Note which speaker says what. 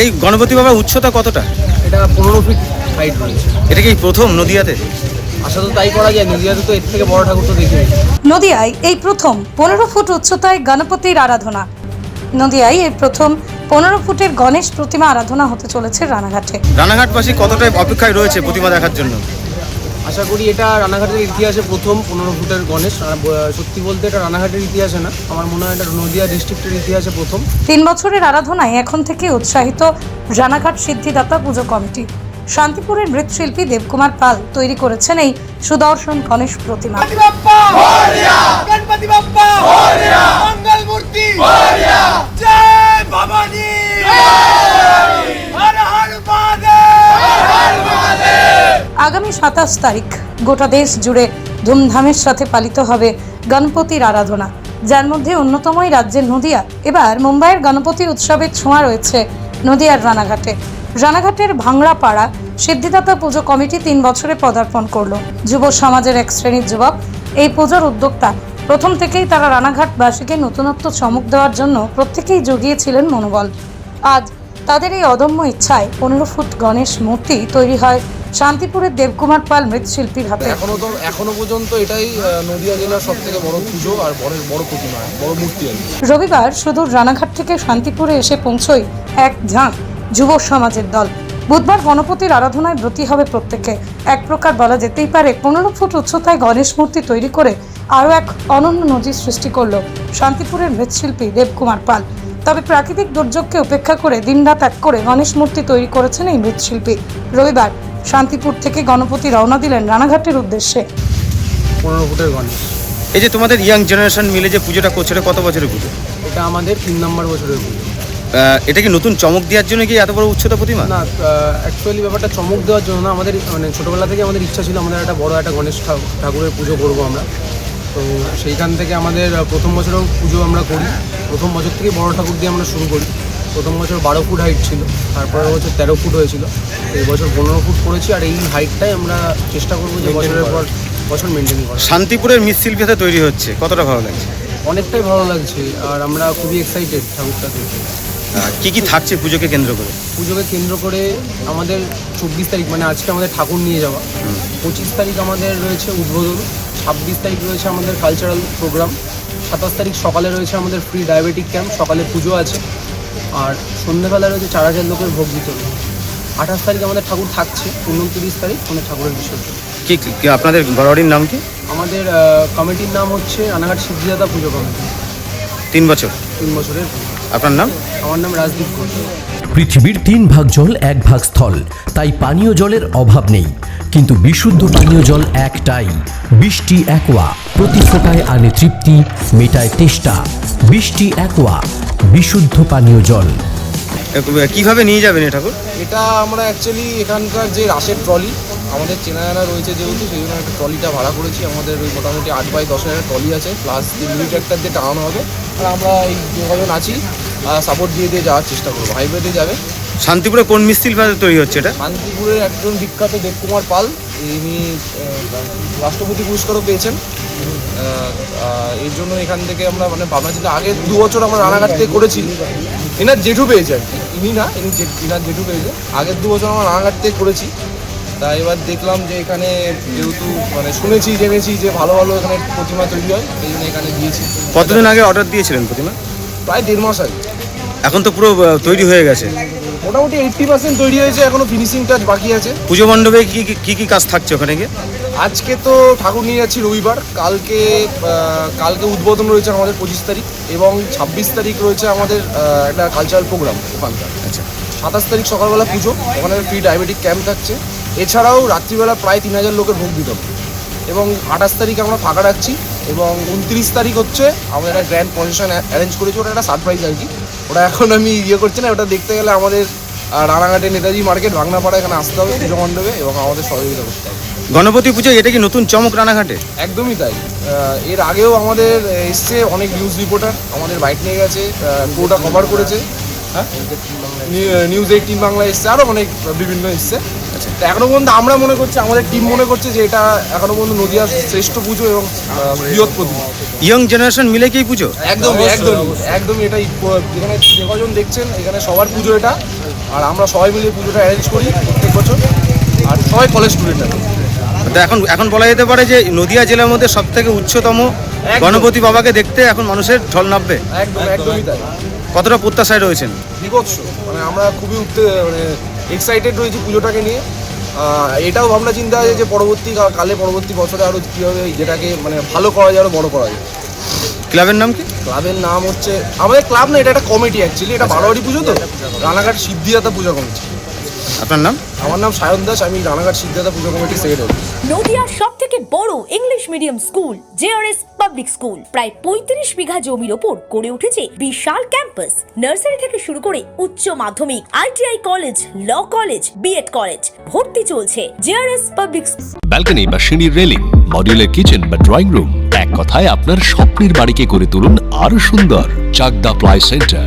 Speaker 1: এই গণপতি বাবার উচ্চতা কতটা?
Speaker 2: এটা পনেরো ফিট হাইট রয়েছে।
Speaker 1: এটা কি প্রথম নদিয়াতে?
Speaker 2: আশা তো তাই করা যায় নদীয়াতে তো এর থেকে বড় ঠাকুর তো দেখিনি
Speaker 3: নদিয়ায় এই প্রথম পনেরো ফুট উচ্চতায় গণপতির আরাধনা। নদিয়ায় এই প্রথম পনেরো ফুটের গণেশ প্রতিমা আরাধনা হতে চলেছে রানাঘাটে।
Speaker 1: রানাঘাটবাসী কতটা অপেক্ষায় রয়েছে প্রতিমা দেখার জন্য?
Speaker 2: আশা করি এটা রানাঘাটের ইতিহাসে প্রথম পনেরো ফুটের গণেশ। সত্যি বলতে এটা রানাঘাটের ইতিহাসে না। আমার মনে হয় এটা নদিয়া ডিস্ট্রিক্টের ইতিহাসে প্রথম।
Speaker 3: তিন বছরের আরাধনায় এখন থেকে উৎসাহিত রানাঘাট সিদ্ধিদাতা পুজো কমিটি। শান্তিপুরের মৃৎশিল্পী দেবকুমার পাল তৈরি করেছেন এই সুদর্শন গণেশ প্রতিমা। সাতাশ তারিখ। গোটা দেশ জুড়ে ধুমধামের সাথে পালিত হবে গণপতির আরাধনা। যার মধ্যে অন্যতম এই রাজ্যের নদিয়া। এবার মুম্বাইয়ের গণপতি উৎসবের ছোঁয়া রয়েছে নদিয়ার রানাঘাটে। রানাঘাটের ভাংড়াপাড়া সিদ্ধিদাতা পুজো কমিটি তিন বছরে পদার্পণ করল। যুব সমাজের এক শ্রেণির যুবক। এই পুজোর উদ্যোক্তা। প্রথম থেকেই তারা রানাঘাটবাসীকে নতুনত্ব চমক দেওয়ার জন্য প্রত্যেকেই জগিয়েছিলেন মনোবল। আজ তাদের এই অদম্য ইচ্ছায় পনেরো ফুট গণেশ মূর্তি তৈরি হয় শান্তিপুরের দেবকুমার পাল মৃৎশিল্পীর হাতে।
Speaker 2: এখনও তো এখনও পর্যন্ত এটাই নদিয়া জেলার সব থেকে বড় পুজো আর বড় বড় প্রতিমা বড় মূর্তি
Speaker 3: রবিবার সুদূর রানাঘাট থেকে শান্তিপুরে এসে পৌঁছয় এক ঝাঁক যুব সমাজের দল। বুধবার গণপতির আরাধনায় ব্রতী হবে প্রত্যেকে। এক প্রকার বলা যেতেই পারে পনেরো ফুট উচ্চতায় গণেশ মূর্তি তৈরি করে আরও এক অনন্য নজির সৃষ্টি করল শান্তিপুরের মৃৎশিল্পী দেবকুমার পাল। তবে প্রাকৃতিক দুর্যোগকে উপেক্ষা করে দিনরাত এক করে গণেশ মূর্তি তৈরি করেছেন এই মৃৎশিল্পী। রবিবার শান্তিপুর থেকে গণপতি রওনা দিলেন রানাঘাটের উদ্দেশ্যে।
Speaker 2: পনেরো ফুটের গণেশ।
Speaker 1: এই যে তোমাদের ইয়াং জেনারেশন মিলে যে পুজোটা করছে এটা কত বছরের পুজো?
Speaker 2: এটা আমাদের তিন নম্বর বছরের পুজো।
Speaker 1: আহ, এটা কি নতুন চমক দেওয়ার জন্য কি এত বড় উচ্চতা প্রতিমা?
Speaker 2: না অ্যাকচুয়ালি ব্যাপারটা চমক দেওয়ার জন্য না আমাদের মানে ছোটোবেলা থেকে আমাদের ইচ্ছা ছিল আমাদের একটা বড় একটা গণেশ ঠা- ঠাকুরের পুজো করব আমরা। তো সেইখান থেকে আমাদের আহ, প্রথম বছরেও পুজো আমরা করি। প্রথম বছর থেকে বড় ঠাকুর দিয়ে আমরা শুরু করি। প্রথম বছর বারো ফুট হাইট ছিল তারপরের বছর তেরো ফুট হয়েছিল। এই বছর পনেরো ফুট করেছি আর এই হাইটটাই আমরা চেষ্টা করব যে বছরের পর বছর মেনটেন করা
Speaker 1: শান্তিপুরের মৃৎশিল্পী হাতে তৈরি হচ্ছে কতটা ভালো লাগছে?
Speaker 2: অনেকটাই ভালো লাগছে আর আমরা খুবই এক্সাইটেড ঠাকুরটা দেখে
Speaker 1: কি কি থাকছে পুজোকে কেন্দ্র করে?
Speaker 2: পুজোকে কেন্দ্র করে আমাদের চব্বিশ তারিখ মানে আজকে আমাদের ঠাকুর নিয়ে যাওয়া। পঁচিশ তারিখ আমাদের রয়েছে উদ্বোধন ছাব্বিশ তারিখ রয়েছে আমাদের কালচারাল প্রোগ্রাম সাতাশ তারিখ সকালে রয়েছে আমাদের ফ্রি ডায়াবেটিক ক্যাম্প সকালে পুজো আছে। আর সন্ধ্যেবেলা রয়েছে চার হাজার লোকের ভোগ বিতরণ। আঠাশ তারিখ আমাদের ঠাকুর থাকছে উনত্রিশ তারিখ আমাদের ঠাকুরের বিসর্জন।
Speaker 1: কি কি আপনাদের গড়ারির নাম কি?
Speaker 2: আমাদের কমিটির নাম হচ্ছে রানাঘাট সিদ্ধিদাতা পুজো কমিটি।
Speaker 1: তিন বছর।
Speaker 2: তিন বছরের
Speaker 1: আপনার নাম?
Speaker 2: আমার নাম রাজদীপ ঘোষ।
Speaker 4: পৃথিবীর তিন ভাগ জল এক ভাগ স্থল। তাই পানীয় জলের অভাব নেই। কিন্তু বিশুদ্ধ পানীয় জল একটাই। বৃষ্টি একোয়া প্রতি ফোটায় আনে তৃপ্তি মেটায় তেষ্টা। বৃষ্টি একোয়া বিশুদ্ধ পানীয় জল।
Speaker 1: কীভাবে নিয়ে যাবেন এই ঠাকুর?
Speaker 2: এটা আমরা অ্যাকচুয়ালি এখানকার যে রাশের ট্রলি আমাদের চেনা জানা রয়েছে যেহেতু সেই জন্য একটা ট্রলিটা ভাড়া করেছি। আমাদের ওই মোটামুটি আট বাই দশ হাজার ট্রলি আছে প্লাস যে মিনি ট্র্যাক্টর দিয়ে টাঙানো হবে। আর আমরা এই যে আছি সাপোর্ট দিয়ে দিয়ে যাওয়ার চেষ্টা করব। হাইওয়ে দিয়ে যাবে।
Speaker 1: শান্তিপুরে কোন মৃৎশিল্পী হাতে তৈরি হচ্ছে এটা?
Speaker 2: শান্তিপুরের একজন বিখ্যাত দেবকুমার পাল ইনি রাষ্ট্রপতি পুরস্কারও পেয়েছেন। এর জন্য এখান থেকে আমরা মানে ভাবনা চিন্তা আগে দু বছর আমরা রানাঘাট থেকে করেছি। এনার জেঠু পেয়েছে। আর কি ইনি না ইনি ইনার জেঠু পেয়েছে। আগের দু বছর আমরা রানাঘাট থেকে করেছি। তা এবার দেখলাম যে এখানে যেহেতু মানে শুনেছি জেনেছি যে ভালো ভালো এখানে প্রতিমা তৈরি হয় এই জন্য এখানে দিয়েছি
Speaker 1: কতদিন আগে অর্ডার দিয়েছিলেন প্রতিমা?
Speaker 2: প্রায় দেড় মাস আগে।
Speaker 1: এখন তো পুরো তৈরি হয়ে গেছে।
Speaker 2: মোটামুটি এইট্টি পার্সেন্ট তৈরি হয়েছে এখনও ফিনিশিং টাচ বাকি আছে।
Speaker 1: পুজো মণ্ডপে কি কি- কি কাজ থাকছে ওখানে গিয়ে?
Speaker 2: আজকে তো ঠাকুর নিয়ে যাচ্ছি রবিবার কালকে কালকে উদ্বোধন রয়েছে আমাদের পঁচিশ তারিখ এবং ছাব্বিশ তারিখ রয়েছে আমাদের একটা কালচারাল প্রোগ্রাম ওখানকার।
Speaker 1: আচ্ছা।
Speaker 2: সাতাশ তারিখ সকালবেলা পুজো ওখানে ফ্রি ডায়াবেটিক ক্যাম্প থাকছে। এছাড়াও রাত্রিবেলা প্রায় তিন হাজার লোকের ভোগ বিতরণ এবং আঠাশ তারিখ আমরা ফাঁকা রাখছি এবং উনত্রিশ তারিখ হচ্ছে আমাদের একটা গ্র্যান্ড পজিশন অ্যারেঞ্জ করেছি ওটা একটা সারপ্রাইজ আর কি। ওটা এখন আমি ইয়ে করছি না ওটা দেখতে গেলে আমাদের রানাঘাটে নেতাজি মার্কেট ভাঙনাপাড়া এখানে আসতে হবে পুজো মণ্ডপে এবং আমাদের সহযোগিতা করতে হবে।
Speaker 1: গণপতি পুজো এটা কি নতুন চমক রানাঘাটে
Speaker 2: একদমই তাই। এর আগেও আমাদের এসছে অনেক নিউজ রিপোর্টার আমাদের বাইক নিয়ে গেছে পুরোটা কভার করেছে। হ্যাঁ? নিউজ এইটিন বাংলা এসছে আরও অনেক বিভিন্ন এসছে। এখনও পর্যন্ত আমরা মনে করছি আমাদের টিম মনে করছে যে এটা এখনও পর্যন্ত নদিয়ার শ্রেষ্ঠ পুজো এবং বৃহৎ প্রতিমা
Speaker 1: ইয়ং জেনারেশন মিলে কি পুজো?
Speaker 2: একদম একদম একদম এটাই প- এখানে যে কজন দেখছেন এখানে সবার পুজো এটা। আর আমরা সবাই মিলে পুজোটা অ্যারেঞ্জ করি প্রত্যেক বছর। আর সবাই কলেজ স্টুডেন্ট
Speaker 1: তো এখন এখন বলা যেতে পারে যে নদিয়া জেলার মধ্যে সব থেকে উচ্চতম গণপতি বাবাকে দেখতে এখন মানুষের ঢল নামবে।
Speaker 2: একদম একদমই তাই।
Speaker 1: কতটা প্রত্যাশায় রয়েছেন?
Speaker 2: বিভৎস। মানে আমরা খুবই উঠতে মানে এক্সাইটেড রয়েছি পুজোটাকে নিয়ে। এটাও ভাবনা চিন্তা আছে যে পরবর্তী কালে পরবর্তী বছরে আরও কীভাবে যেটাকে মানে ভালো করা যায় আরও বড়ো করা যায়।
Speaker 1: ক্লাবের নাম কি?
Speaker 2: ক্লাবের নাম হচ্ছে আমাদের ক্লাব না এটা একটা কমিটি অ্যাকচুয়ালি এটা বারোয়ারি পুজো তো? রানাঘাট সিদ্ধিদাতা পূজা কমিটি
Speaker 1: আপনার নাম?
Speaker 2: আমার নাম সায়ন দাস আমি রানাঘাট সিদ্ধিদাতা পূজা কমিটির সেক্রেটারি
Speaker 5: নদিয়ার সব থেকে বড় English medium school JRS public school প্রায় পঁয়ত্রিশ বিঘা জমির ওপর গড়ে উঠেছে বিশাল ক্যাম্পাস নার্সারি থেকে শুরু করে উচ্চ মাধ্যমিক ITI college law college BEd college ভর্তি চলছে জেআরএস পাবলিক
Speaker 6: ব্যালকনি বা সিঁড়ির রেলিং মডিউলার কিচেন বা ড্রয়িং রুম এক কথায় আপনার স্বপ্নের বাড়িকে করে তুলুন আরও সুন্দর Chakdah ply centre.